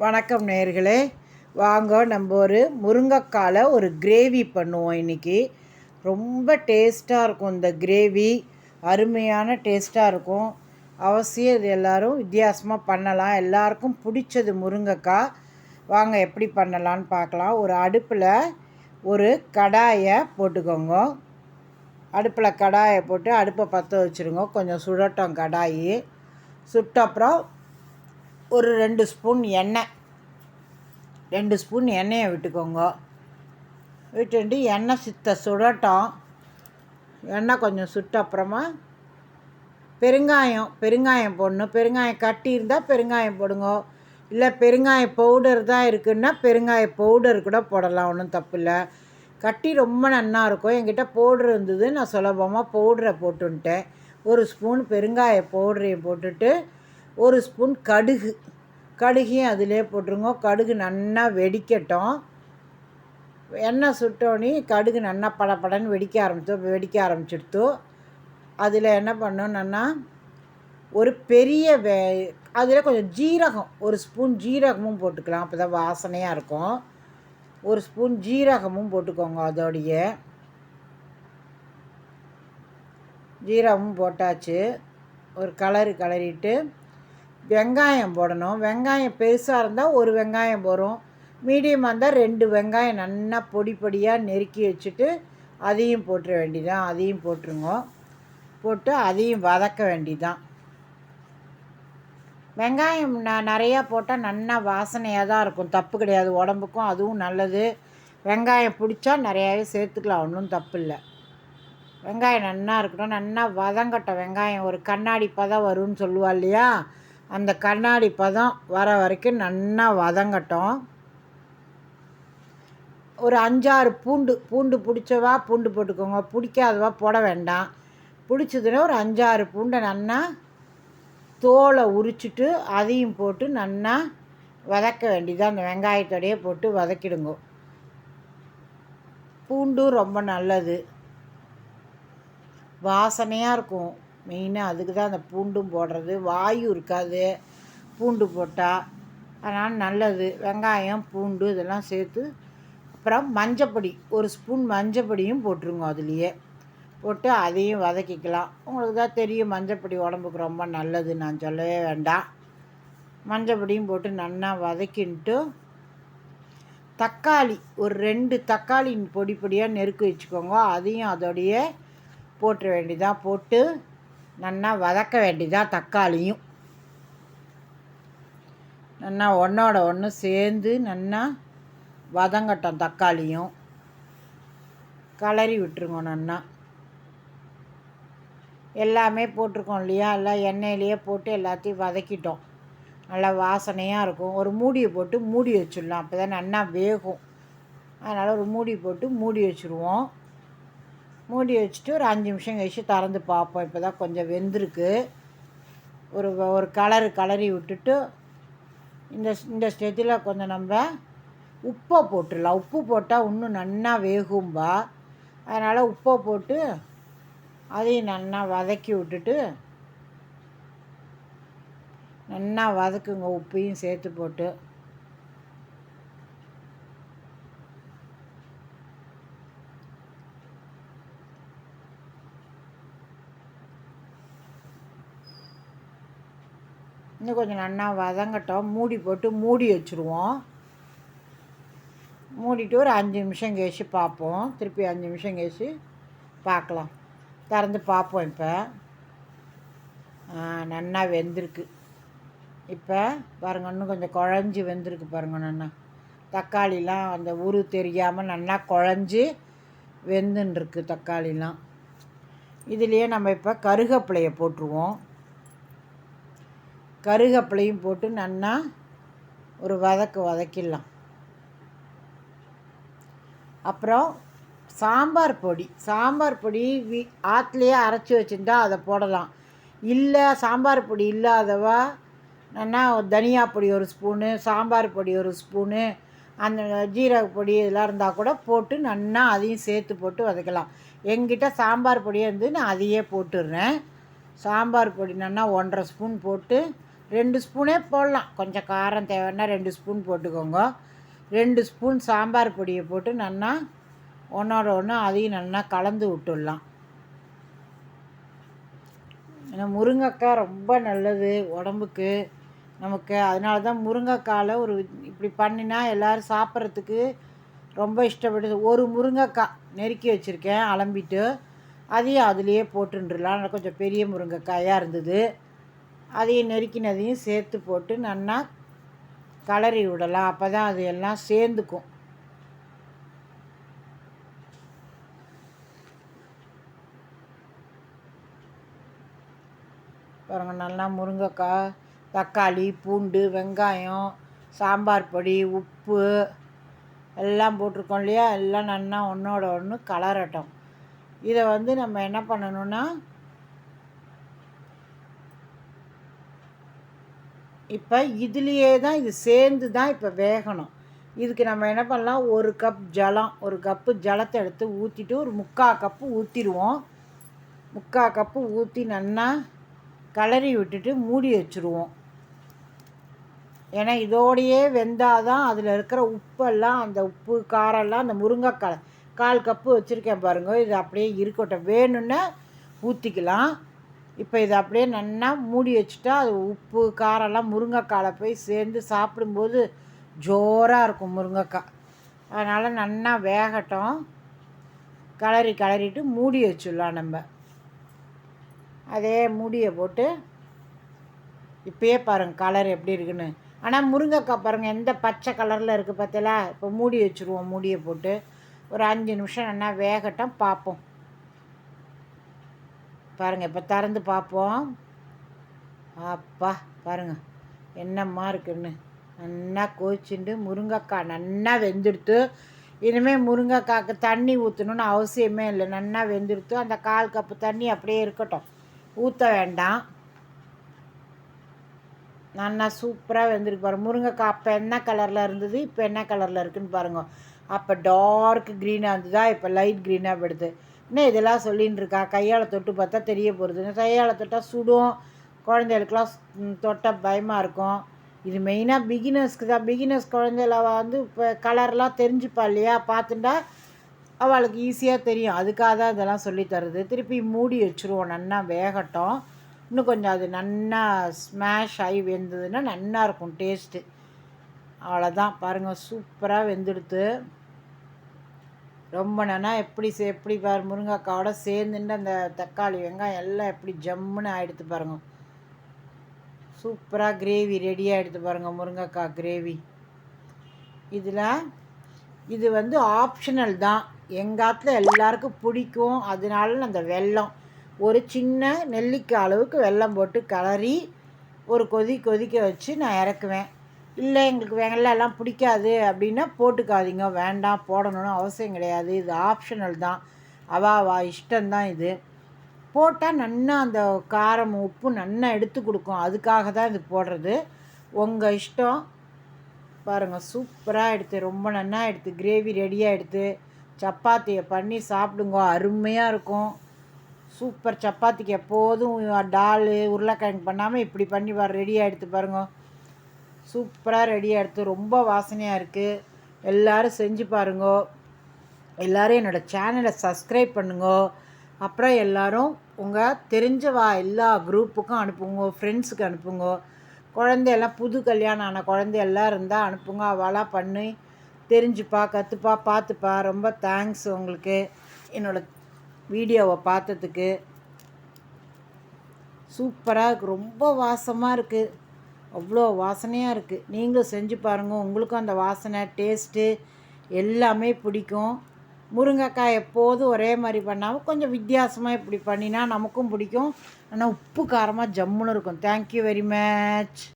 வணக்கம் நேர்களே வாங்க நம்ம ஒரு முருங்கைக்கால ஒரு கிரேவி பண்ணுவோம் இன்றைக்கி ரொம்ப டேஸ்ட்டாக இருக்கும் இந்த கிரேவி. அருமையான டேஸ்ட்டாக இருக்கும். அவசியம் இது எல்லோரும் வித்தியாசமாக பண்ணலாம். எல்லாருக்கும் பிடிச்சது முருங்கைக்காய் வாங்க எப்படி பண்ணலான்னு பார்க்கலாம். ஒரு அடுப்பில் ஒரு கடாயை போட்டுக்கோங்க. அடுப்பில் கடாயை போட்டு அடுப்பை பற்ற வச்சுருங்க. கொஞ்சம் சுடட்டும் கடாயி. சுட்ட அப்புறம் ஒரு ரெண்டு ஸ்பூன் எண்ணெய். ரெண்டு ஸ்பூன் எண்ணெயை விட்டுக்கோங்க. விட்டுட்டு எண்ணெய் சித்த சுடட்டும். எண்ணெய் கொஞ்சம் சுட்ட அப்புறமா பெருங்காயம் பெருங்காயம் போடணும். பெருங்காயம் கட்டி இருந்தால் பெருங்காயம் போடுங்க. இல்லை பெருங்காய பவுடர் தான் இருக்குன்னா பெருங்காய பவுடர் கூட போடலாம் ஒன்றும் தப்பு இல்லை. கட்டி ரொம்ப நன்னா இருக்கும். என்கிட்ட பவுட்ரு இருந்தது. நான் சுலபமாக பவுடரை போட்டுன்ட்டேன். ஒரு ஸ்பூன் பெருங்காய பவுடரையும் போட்டுட்டு ஒரு ஸ்பூன் கடுகு. கடுகையும் அதிலே போட்டுருங்க. கடுகு நல்லா வெடிக்கட்டும். எண்ணெய் சுட்டோன்னே கடுகு நல்லா படப்படன்னு வெடிக்க ஆரம்பித்தோம் வெடிக்க ஆரம்பிச்சிடுத்து. அதில் என்ன பண்ணோன்னா ஒரு பெரிய வே அதில் கொஞ்சம் ஜீரகம் ஒரு ஸ்பூன் ஜீரகமும் போட்டுக்கலாம். அப்போ தான் வாசனையாக இருக்கும். ஒரு ஸ்பூன் ஜீரகமும் போட்டுக்கோங்க அதோடைய. ஜீரகமும் போட்டாச்சு. ஒரு கலரு கலரிட்டு வெங்காயம் போடணும். வெங்காயம் பெருசாக இருந்தால் ஒரு வெங்காயம் போடும் மீடியமாக இருந்தால் ரெண்டு வெங்காயம் நல்லா பொடி பொடியாக நெருக்கி வச்சுட்டு அதையும் போட்டுற வேண்டிதான். அதையும் போட்டுருங்க. போட்டு அதையும் வதக்க வேண்டிதான். வெங்காயம் நான் நிறையா போட்டால் நல்லா வாசனையாக தான் இருக்கும். தப்பு கிடையாது. உடம்புக்கும் அதுவும் நல்லது. வெங்காயம் பிடிச்சா நிறையாவே சேர்த்துக்கலாம். ஒன்றும் தப்பு இல்லை. வெங்காயம் நல்லா இருக்கட்டும் நல்லா வதங்கட்டும். வெங்காயம் ஒரு கண்ணாடி பதம் வரும்னு சொல்லுவா இல்லையா? அந்த கண்ணாடி பதம் வர வரைக்கும் நல்லா வதங்கட்டும். ஒரு அஞ்சாறு பூண்டு பூண்டு பிடிச்சவா பூண்டு போட்டுக்கோங்க. பிடிக்காதவா போட வேண்டாம். பிடிச்சதுன்னா ஒரு அஞ்சாறு பூண்டை நல்லா தோலை உரிச்சிட்டு அதையும் போட்டு நல்லா வதக்க வேண்டியது. அந்த வெங்காயத்தோடையே போட்டு வதக்கிடுங்க. பூண்டும் ரொம்ப நல்லது. வாசனையாக இருக்கும். மெயினாக அதுக்கு தான் அந்த பூண்டும் போடுறது. வாயு இருக்காது. பூண்டு போட்டால் அதனால் நல்லது. வெங்காயம் பூண்டு இதெல்லாம் சேர்த்து அப்புறம் மஞ்சப்பொடி. ஒரு ஸ்பூன் மஞ்சப்பொடியும் போட்டுருங்க அதுலேயே. போட்டு அதையும் வதக்கிக்கலாம். உங்களுக்கு தான் தெரியும் மஞ்சப்பொடி உடம்புக்கு ரொம்ப நல்லது. நான் சொல்லவே வேண்டாம். மஞ்சப்பொடியும் போட்டு நல்லா வதக்கின்ட்டு தக்காளி. ஒரு ரெண்டு தக்காளி பொடி பொடியாக நெருக்கி வச்சுக்கோங்க. அதையும் அதோடைய போட்டுற வேண்டியதாக போட்டு நல்லா வதக்க வேண்டியதாக தக்காளியும். நல்லா ஒன்றோட ஒன்று சேர்ந்து நல்லா வதங்கட்டும் தக்காளியும். கலரி விட்டுருங்க நல்லா எல்லாமே போட்டிருக்கோம் இல்லையா? எல்லாம் எண்ணெயிலேயே போட்டு எல்லாத்தையும் வதக்கிட்டோம். நல்லா வாசனையாக இருக்கும். ஒரு மூடியை போட்டு மூடி வச்சிடலாம். அப்போ தான் நல்லா வேகும். அதனால் ஒரு மூடி போட்டு மூடி வச்சுருவோம். மூடி வச்சுட்டு ஒரு அஞ்சு நிமிஷம் கழிச்சு திறந்து பார்ப்போம். இப்போ தான் கொஞ்சம் வெந்திருக்கு. ஒரு ஒரு கலரு கலரி விட்டுட்டு இந்த இந்த ஸ்டேஜில் கொஞ்சம் நம்ம உப்பை போட்டுடலாம். உப்பு போட்டால் இன்னும் நல்லா வேகும்பா. அதனால் உப்பை போட்டு அதையும் நல்லா வதக்கி விட்டுட்டு நல்லா வதக்குங்க உப்பையும் சேர்த்து போட்டு. இன்னும் கொஞ்சம் நல்லா வதங்கட்டும். மூடி போட்டு மூடி வச்சுருவோம். மூடிட்டு ஒரு அஞ்சு நிமிஷம் கழிச்சு பார்ப்போம். திருப்பி அஞ்சு நிமிஷம் கழிச்சு பார்க்கலாம். திறந்து பார்ப்போம் இப்போ. நன்னா வெந்திருக்கு. இப்போ பாருங்க இன்னும் கொஞ்சம் குழஞ்சி வெந்திருக்கு பாருங்கள் நன்னா. தக்காளிலாம் அந்த உரு தெரியாமல் நல்லா குழஞ்சி வெந்துன்ருக்கு தக்காளிலாம். இதுலேயே நம்ம இப்போ கருகப்பிலையை போட்டுருவோம். கருகப்பிலையும் போட்டு நன்னா ஒரு வதக்கு வதக்கிடலாம். அப்புறம் சாம்பார் பொடி. சாம்பார் பொடி வீ ஆற்றுலையே அரைச்சி வச்சுருந்தா அதை போடலாம். இல்லை சாம்பார் பொடி இல்லாதவா? நல்லா தனியா பொடி ஒரு ஸ்பூனு சாம்பார் பொடி ஒரு ஸ்பூனு அந்த ஜீரக பொடி இதெல்லாம் இருந்தால் கூட போட்டு நல்லா அதையும் சேர்த்து போட்டு வதக்கலாம். எங்கிட்ட சாம்பார் பொடியை வந்து நான் அதையே போட்டுடுறேன். சாம்பார் பொடி நல்லா ஒன்றரை ஸ்பூன் போட்டு ரெண்டு ஸ்பூனே போடலாம். கொஞ்சம் காரம் தேவைன்னா ரெண்டு ஸ்பூன் போட்டுக்கோங்க. ரெண்டு ஸ்பூன் சாம்பார் பொடியை போட்டு நல்லா ஒன்றோட ஒன்று அதையும் நல்லா கலந்து விட்டுடலாம். ஏன்னா முருங்கைக்காய் ரொம்ப நல்லது உடம்புக்கு. நமக்கு அதனால தான் முருங்கைக்காயில் ஒரு இப்படி பண்ணினா எல்லோரும் சாப்பிட்றதுக்கு ரொம்ப இஷ்டப்படுது. ஒரு முருங்கைக்காய் நெருக்கி வச்சுருக்கேன் அலம்பிட்டு. அதையும் அதுலேயே போட்டுருலாம் கொஞ்சம் பெரிய முருங்கைக்காயாக இருந்தது. அதையும் நெருக்கினதையும் சேர்த்து போட்டு நல்லா கலரி விடலாம். அப்போ தான் அது எல்லாம் சேர்ந்துக்கும். பாருங்கள் நல்லா முருங்கைக்காய் தக்காளி பூண்டு வெங்காயம் சாம்பார் பொடி உப்பு எல்லாம் போட்டிருக்கோம் இல்லையா? எல்லாம் நல்லா ஒன்றோட ஒன்று கலரட்டும். இதை வந்து நம்ம என்ன பண்ணணுன்னா இப்போ இதுலேயே தான் இது சேர்ந்து தான் இப்போ வேகணும். இதுக்கு நம்ம என்ன பண்ணலாம்? ஒரு கப் ஜலம் ஒரு கப்பு ஜலத்தை எடுத்து ஊற்றிட்டு ஒரு முக்கால் கப்பு ஊற்றிடுவோம் முக்கால் கப்பு ஊற்றி நல்லா கலரி விட்டுட்டு மூடி வச்சுருவோம். ஏன்னா இதோடையே வெந்தால் தான் அதில் இருக்கிற உப்பெல்லாம் அந்த உப்பு காரெல்லாம் அந்த முருங்கைக்காய் கால் கப்பு வச்சுருக்கேன் பாருங்கள் இது அப்படியே இருக்கட்டும். வேணும்னா ஊற்றிக்கலாம் இப்போ இதை அப்படியே நல்லா மூடி வச்சுட்டா அது உப்பு காரெல்லாம் முருங்கைக்காயில் போய் சேர்ந்து சாப்பிடும்போது ஜோராக இருக்கும் முருங்கைக்காய். அதனால் நல்லா வேகட்டும். கலரி கலரிட்டு மூடி வச்சிடலாம் நம்ம. அதே மூடியை போட்டு இப்போயே பாருங்கள் கலர் எப்படி இருக்குன்னு. ஆனால் முருங்கைக்காய் பாருங்கள் எந்த பச்சை கலரில் இருக்குது பார்த்தீங்களா? இப்போ மூடி வச்சுருவோம் மூடியை போட்டு. ஒரு அஞ்சு நிமிஷம் நல்லா வேகட்டும் பார்ப்போம். பாருங்கள் இப்போ திறந்து பார்ப்போம். அப்பா பாருங்கள் என்னம்மா இருக்குன்னு. நல்லா கோச்சிண்டு முருங்கைக்காய் நல்லா வெந்துடுத்து. இனிமேல் முருங்கைக்காய்க்கு தண்ணி ஊற்றணுன்னு அவசியமே இல்லை. நல்லா வெந்துடுத்து அந்த கால் கப்பு தண்ணி அப்படியே இருக்கட்டும். ஊற்ற வேண்டாம். நல்லா சூப்பராக வெந்திருக்கு பாருங்கள் முருங்கைக்காய் அப்போ என்ன கலரில் இருந்தது இப்போ என்ன கலரில் இருக்குதுன்னு பாருங்கள் அப்போ டார்க் க்ரீனாக இருந்ததா இப்போ லைட் க்ரீனாக விடுது. இன்னும் இதெல்லாம் சொல்லின்னு இருக்கா கையால் தொட்டு பார்த்தா தெரிய போகிறது கையால் தொட்டால் சுடும். குழந்தைகளுக்கெல்லாம் தொட்டால் பயமாக இருக்கும். இது மெயினாக பிகினர்ஸ்க்கு தான். பிகினர்ஸ் குழந்தைகள வந்து இப்போ கலர்லாம் தெரிஞ்சுப்பா இல்லையா? பார்த்துட்டா அவளுக்கு ஈஸியாக தெரியும். அதுக்காக தான் இதெல்லாம் சொல்லித்தருது திருப்பி மூடி வச்சுருவோம். நல்லா வேகட்டும். இன்னும் கொஞ்சம் அது நன்னா ஸ்மாஷ் ஆகி வெந்ததுன்னா நல்லாயிருக்கும் டேஸ்ட்டு அவ்வளோதான் பாருங்கள் சூப்பராக வெந்துடுத்து. ரொம்ப நல்லா எப்படி சே எப்படி பாரு முருங்கைக்காவோட சேர்ந்துட்டு அந்த தக்காளி வெங்காயம் எல்லாம் எப்படி ஜம்முன்னு ஆகிடுத்து பாருங்க. சூப்பராக கிரேவி ரெடி ஆகிடுத்து பாருங்கள் முருங்கைக்காய் கிரேவி இதில் இது வந்து ஆப்ஷனல் தான். எங்காத்துல எல்லாருக்கும் பிடிக்கும். அதனால அந்த வெல்லம் ஒரு சின்ன நெல்லிக்காய் அளவுக்கு வெல்லம் போட்டு கலரி ஒரு கொதி கொதிக்க வச்சு நான் இறக்குவேன். இல்லை எங்களுக்கு வெள்ளெல்லாம் பிடிக்காது அப்படின்னா போட்டுக்காதீங்க. வேண்டாம் போடணும்னு அவசியம் கிடையாது. இது ஆப்ஷனல் தான். அவா வா இஷ்டம்தான் இது. போட்டால் நன்னா அந்த காரம் உப்பு நன்னா எடுத்து கொடுக்கும். அதுக்காக தான் இது போடுறது. உங்கள் இஷ்டம். பாருங்கள் சூப்பராக எடுத்து ரொம்ப நன்னா எடுத்து கிரேவி ரெடியாக எடுத்து சப்பாத்தியை பண்ணி சாப்பிடுங்க. அருமையாக இருக்கும். சூப்பர் சப்பாத்திக்கு எப்போதும் டால் உருளைக்கிழங்கு பண்ணாமல் இப்படி பண்ணி வர ரெடியாக எடுத்து பாருங்கள் சூப்பராக ரெடியாக எடுத்து ரொம்ப வாசனையாக இருக்குது எல்லோரும் செஞ்சு பாருங்கோ. எல்லோரும் என்னோடய சேனலை சப்ஸ்கிரைப் பண்ணுங்க. அப்புறம் எல்லோரும் உங்கள் தெரிஞ்சவா எல்லா குரூப்புக்கும் அனுப்புங்க ஃப்ரெண்ட்ஸுக்கு அனுப்புங்க. குழந்தையெல்லாம் புது கல்யாணம் ஆன குழந்தையெல்லாம் இருந்தால் அனுப்புங்க. அவளாக பண்ணி தெரிஞ்சுப்பா கற்றுப்பா பார்த்துப்பா. ரொம்ப தேங்க்ஸ் உங்களுக்கு. என்னோடய வீடியோவை பார்த்ததுக்கு. சூப்பராக இருக்குது ரொம்ப வாசமாக இருக்குது அவ்வளோ வாசனையாக இருக்குது நீங்களும் செஞ்சு பாருங்கள் உங்களுக்கும் அந்த வாசனை டேஸ்ட்டு எல்லாமே பிடிக்கும். முருங்கைக்காய் எப்போதும் ஒரே மாதிரி பண்ணாமல் கொஞ்சம் வித்தியாசமாக இப்படி பண்ணினா நமக்கும் பிடிக்கும். ஆனால் உப்பு காரமாக ஜம்முன்னு இருக்கும். Thank you very much